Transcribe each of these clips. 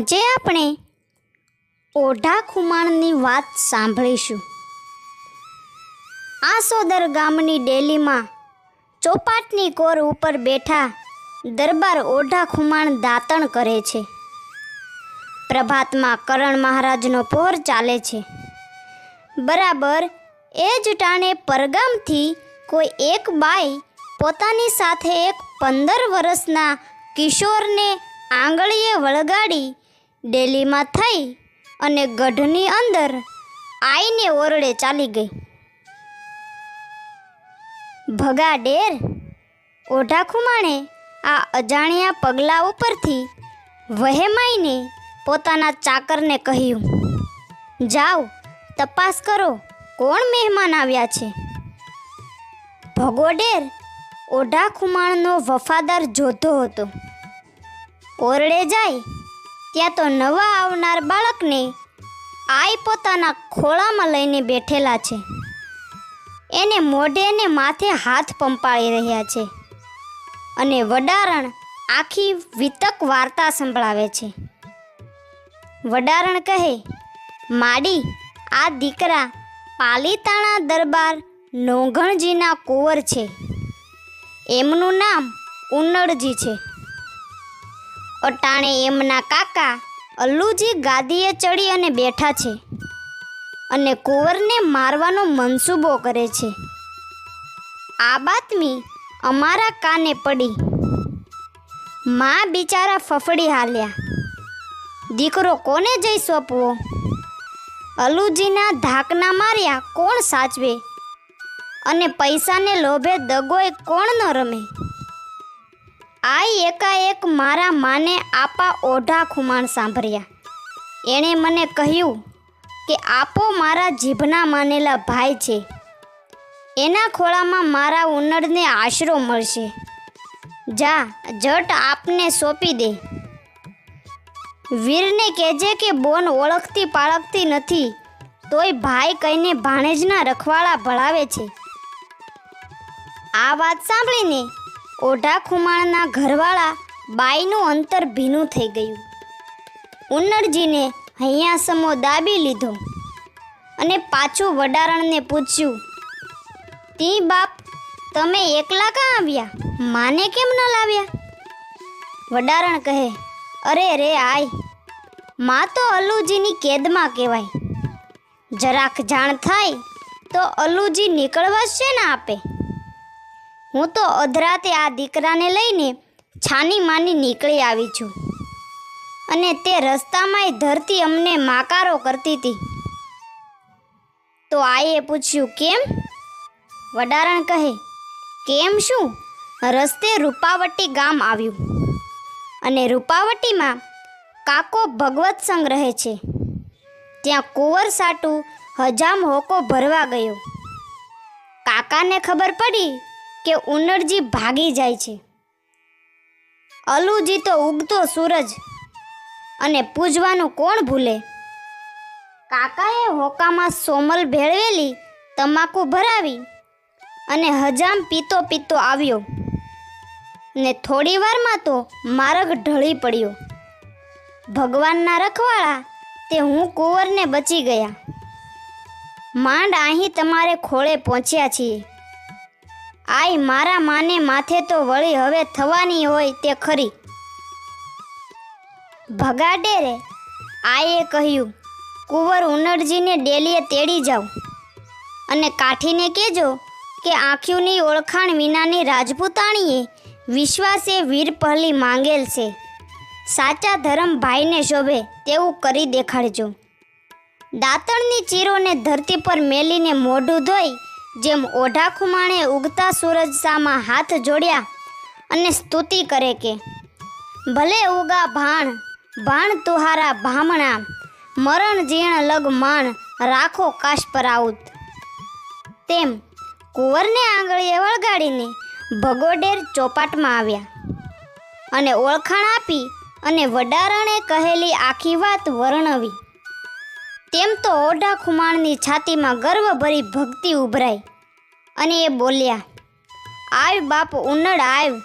આજે આપણે ઓઢા ખુમાણની વાત સાંભળીશું. આસોદર ગામની ડેલીમાં ચોપાટની કોર ઉપર બેઠા દરબાર ઓઢા ખુમાણ દાતણ કરે છે. પ્રભાતમાં કરણ મહારાજનો પોર ચાલે છે. બરાબર એ જ ટાણે પરગામથી કોઈ એક બાઈ પોતાની સાથે એક પંદર વર્ષના કિશોરને આંગળીએ વળગાડી ડેલીમાં થઈ અને ગઢની અંદર આઈને ઓરડે ચાલી ગઈ. ભગા ડેર ઓઢા ખુમાણે આ અજાણ્યા પગલા ઉપરથી વહેમાઈને પોતાના ચાકરને કહ્યું, જાઓ, તપાસ કરો, કોણ મહેમાન આવ્યા છે? ભગોડેર ઓઢા ખુમાણનો વફાદાર જોધો હતો. ઓરડે જાય ત્યાં તો નવા આવનાર બાળકને આઈ પોતાના ખોળામાં લઈને બેઠેલા છે. એને મોઢે ને માથે હાથ પંપાળી રહ્યા છે અને વડારણ આખી વિતક વાર્તા સંભળાવે છે. વડારણ કહે, માડી, આ દીકરા પાલીતાણા દરબાર નોંઘણજીના કુંવર છે. એમનું નામ ઉન્નડજી છે. અટાણે એમના કાકા અલ્લુજી ગાદીએ ચડી અને બેઠા છે અને કુંવરને મારવાનો મનસૂબો કરે છે. આ બાતમી અમારા કાને પડી. માં બિચારા ફફડી હાલ્યા. દીકરો કોને જઈ સોંપવો? અલુજીના ધાકના માર્યા કોણ સાચવે? અને પૈસાને લોભે દગોય કોણ ન રમે? આઈ એકાએક મારા માને આપા ઓઢા ખુમાણ સાંભળ્યા. એણે મને કહ્યું કે આપો મારા જીભના માનેલા ભાઈ છે. એના ખોળામાં મારા ઉનડને આશરો મળશે. જા, જટ આપને સોંપી દે. વીરને કહેજે કે બોન ઓળખતી પાળખતી નથી, તોય ભાઈ કહીને ભાણેજના રખવાળા ભળાવે છે. આ વાત સાંભળીને ઓઢા ખુમાણના ઘરવાળા બાઈનું અંતર ભીનું થઈ ગયું. ઉન્નડજીને હૈયા સમો દાબી લીધો અને પાછું વડારણને પૂછ્યું, તી બાપ, તમે એકલા કાં આવ્યા? માને કેમ ન લાવ્યા? વડારણ કહે, અરે રે આય, માં તો અલ્લુજીની કેદમાં કહેવાય. જરાક જાણ થાય તો અલ્લુજી નીકળવા છે ને આપે? હું તો અધરાતે આ દીકરાને લઈને છાની માની નીકળી આવી છું. અને તે રસ્તામાંય ધરતી અમને માકારો કરતી હતી. તો આઈએ પૂછ્યું, કેમ? વડારણ કહે, કેમ શું? રસ્તે રૂપાવટી ગામ આવ્યું. અને રૂપાવટીમાં કાકો ભગવત સંગ રહે છે. ત્યાં કુંવર સાટુ હજામ હોકો ભરવા ગયો. કાકાને ખબર પડી કે ઉનરજી ભાગી જાય છે. અલુજી તો ઉગતો સૂરજ અને પૂજવાનું કોણ ભૂલે? કાકાએ હોકામાં સોમલ ભેળવેલી તમાકુ ભરાવી અને હજામ પીતો પીતો આવ્યો. ને થોડી વારમાં તો માર્ગ ઢળી પડ્યો. ભગવાનના રખવાળા તે હું કુંવરને બચી ગયા. માંડ અહીં તમારે ખોળે પહોંચ્યા છીએ. આય મારા માને માથે તો વળી હવે થવાની હોય તે ખરી. ભગાડે રે. આએ કહ્યું, કુંવર ઉનડજીને ડેલીએ તેડી જાઓ અને કાઠીને કહેજો કે આંખ્યુંની ઓળખાણ વિનાની રાજપૂતાણીએ વિશ્વાસે વીર પહેલી માંગેલ છે. સાચા ધર્મ ભાઈને શોભે તેવું કરી દેખાડજો. દાંતણની ચીરોને ધરતી પર મેલીને મોઢું ધોઈ જેમ ઓઢા ખુમાણે ઉગતા સૂરજ સામા હાથ જોડ્યા અને સ્તુતિ કરે કે, ભલે ઉગા ભાણ ભાણ તુહારા ભામણા, મરણ જીણ લગ માણ રાખો કાશ પર આઉત. તેમ કુંવરને આંગળીએ વળગાડીને ભગોડેર ચોપાટમાં આવ્યા અને ઓળખાણ આપી અને વડારણે કહેલી આખી વાત વર્ણવી. તેમ તો ઓઢા ખુમાણની છાતીમાં ગર્વભરી ભક્તિ ઉભરાઈ. અને એ બોલ્યા, આવ બાપ, ઉનડ આવ.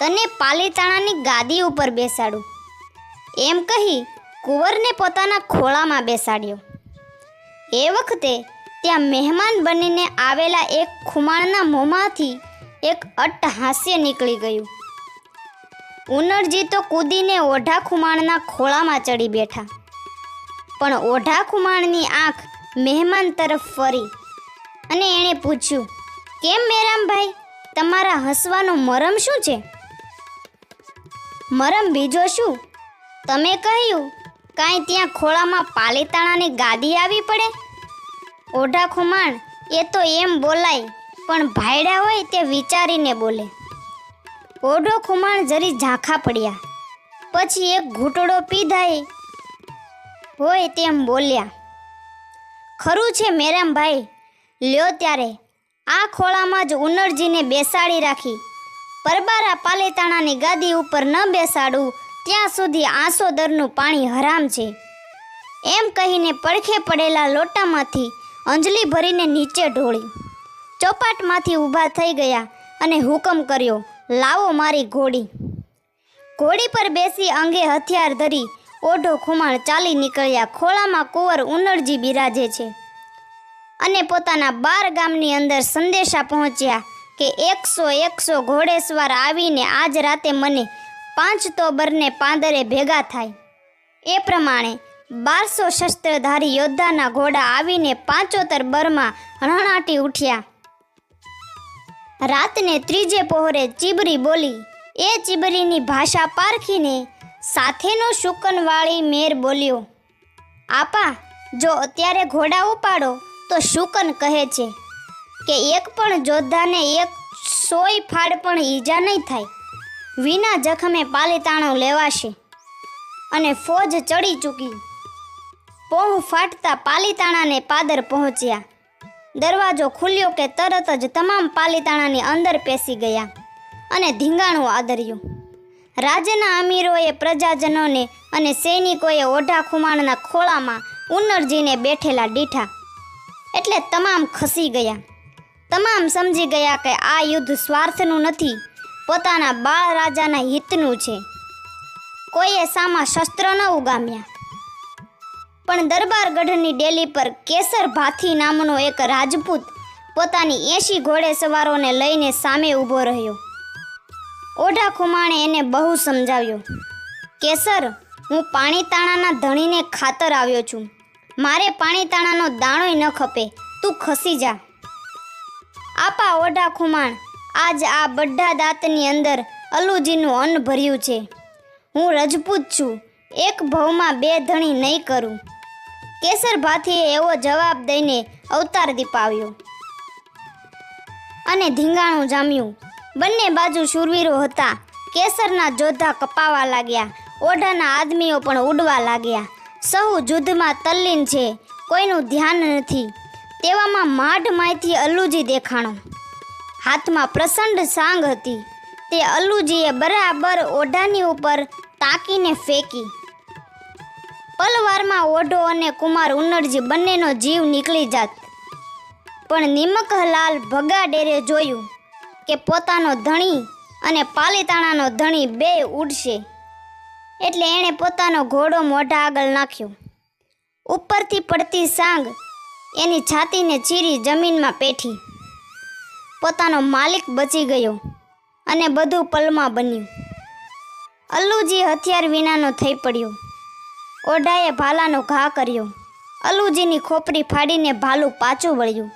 તને પાલીતાણાની ગાદી ઉપર બેસાડું. એમ કહી કુંવરને પોતાના ખોળામાં બેસાડ્યો. એ વખતે ત્યાં મહેમાન બનીને આવેલા એક ખુમાણના મોંમાંથી એક અટ્ટહાસ્ય નીકળી ગયું. ઉનળજી તો કૂદીને ઓઢા ખુમાણના ખોળામાં ચડી બેઠા. પણ ઓઢા ખુમાણની આંખ મહેમાન તરફ ફરી અને એણે પૂછ્યું, કેમ મેરામભાઈ, તમારા હસવાનો મરમ શું છે? મરમ બીજો શું? તમે કહ્યું, કાંઈ ત્યાં ખોળામાં પાલીતાણાની ગાદી આવી પડે? ઓઢા ખુમાણ એ તો એમ બોલાય, પણ ભાયડા હોય તે વિચારીને બોલે. ઓઢો ખુમાણ જરી ઝાંખા પડ્યા. પછી એક ઘૂંટડો પીધાય હોય તેમ બોલ્યા. ખરું છે મેરામભાઈ. લ્યો ત્યારે. આ ખોળામાં જ ઉનરજીને બેસાડી રાખી. પરબારા પાલેતાણાની ગાદી ઉપર ન બેસાડું, ત્યાં સુધી આંસોદરનું પાણી હરામ છે. એમ કહીને પડખે પડેલા લોટામાંથી અંજલી ભરીને નીચે ઢોળી. ચોપાટમાંથી ઊભા થઈ ગયા અને હુકમ કર્યો, લાવો મારી ઘોડી. ઘોડી પર બેસી અંગે હથિયાર ધરી ઓઢો ખુમાણ ચાલી નીકળ્યા. ખોળામાં કુંવર ઉનળજી બિરાજે છે. અને પોતાના બાર ગામની અંદર સંદેશા પહોંચ્યા કે એકસો એકસો ઘોડેસવાર આવીને આજ રાતે મને પાંચ તોબરને પાંદરે ભેગા થાય. એ પ્રમાણે બારસો શસ્ત્રધારી યોદ્ધાના ઘોડા આવીને પાંચોતર બરમાં રણાટી ઉઠ્યા. રાતને ત્રીજે પહોરે ચીબરી બોલી. એ ચીબરીની ભાષા પારખીને સાથેનો શુકનવાળી મેર બોલ્યો, આપા, જો અત્યારે ઘોડા ઉપાડો, તો શુકન કહે છે કે એક પણ જોદ્ધાને એક સોય ફાડ પણ ઈજા નહીં થાય. વિના જખમે પાલીતાણો લેવાશે અને ફોજ ચડી ચૂકી. પોહ ફાટતા પાલીતાણાને પાદર પહોંચ્યા. દરવાજો ખુલ્યો કે તરત જ તમામ પાલીતાણાની અંદર પેસી ગયા અને ધીંગાણું આદર્યું. રાજ્યના અમીરોએ પ્રજાજનોને અને સૈનિકોએ ઓઢા ખુમાણના ખોળામાં ઉનરજીને બેઠેલા દીઠા એટલે તમામ ખસી ગયા. તમામ સમજી ગયા કે આ યુદ્ધ સ્વાર્થનું નથી, પોતાના બાળ રાજાના હિતનું છે. કોઈએ સામા શસ્ત્ર ન ઉગામ્યા. પણ દરબારગઢની ડેલી પર કેસર ભાથી નામનો એક રાજપૂત પોતાની એંશી ઘોડે સવારોને લઈને સામે ઊભો રહ્યો. ઓઢા ખુમાણે એને બહુ સમજાવ્યો. કેસર, હું પાણીતાણાના ધણીને ખાતર આવ્યો છું. મારે પાણીતાણાનો દાણોય ન ખપે. તું ખસી જા. આપા ઓઢા ખુમાણ, આજ આ બઢા દાંતની અંદર અલુજીનું અન્ન ભર્યું છે. હું રજપૂત છું. એક ભવમાં બે ધણી નહીં કરું. કેસર ભાથીએ એવો જવાબ દઈને અવતાર દીપાવ્યો અને ધીંગાણું જામ્યું. બંને બાજુ શૂરવીરો હતા. કેસરના જોધા કપાવા લાગ્યા. ઓઢાના આદમીઓ પણ ઉડવા લાગ્યા. સહુ જુદ્ધમાં તલ્લીન છે. કોઈનું ધ્યાન નથી. તેવામાં માઢ માયથી અલ્લુજી દેખાણો. હાથમાં પ્રસંડ સાંગ હતી. તે અલ્લુજીએ બરાબર ઓઢાની ઉપર તાકીને ફેંકી. પલવારમાં ઓઢો અને કુમાર ઉનડજી બંનેનો જીવ નીકળી જાત. પણ નિમકલાલ ભગા ડેરે જોયું. કે પોતાનો ધણી અને પાલીતાણાનો ધણી બે ઉડશે. એટલે એણે પોતાનો ઘોડો મોઢા આગળ નાખ્યો. ઉપરથી પડતી સાંગ એની છાતીને ચીરી જમીનમાં પેઠી. પોતાનો માલિક બચી ગયો અને બધું પલમાં બન્યું. અલ્લુજી હથિયાર વિનાનો થઈ પડ્યો. ઓઢાએ ભાલાનો ઘા કર્યો. અલ્લુજીની ખોપરી ફાડીને ભાલું પાછું વળ્યું.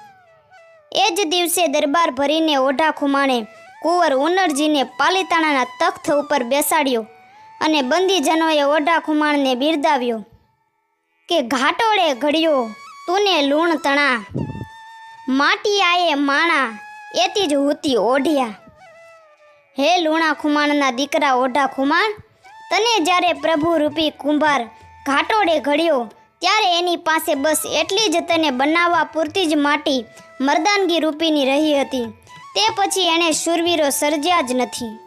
એ જ દિવસે દરબાર ભરીને ઓઢા ખુમાણે કુંવર ઉનરજીને પાલીતાણાના તખ્ત ઉપર બેસાડ્યો અને બંદીજનોએ ઓઢા ખુમાણને બિરદાવ્યો કે ઘાટોળે ઘડ્યો તુને લૂણ તણા, માટીયાએ માણા, એથી જ હુતી ઓઢિયા. હે લૂણા ખુમાણના દીકરા ઓઢા ખુમાણ, તને જ્યારે પ્રભુ રૂપી કુંભાર ઘાટોડે ઘડ્યો, ત્યારે એની પાસે બસ એટલી જ તને બનાવવા પૂરતી જ માટી મર્દાનગી રૂપીની રહી હતી. તે પછી એણે શૂરવીરો સર્જ્યા જ નથી.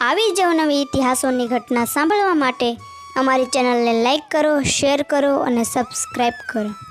આવી જ નવી ઇતિહાસોની ઘટના સાંભળવા માટે અમારી ચેનલને લાઈક કરો, શેર કરો અને સબસ્ક્રાઈબ કરો.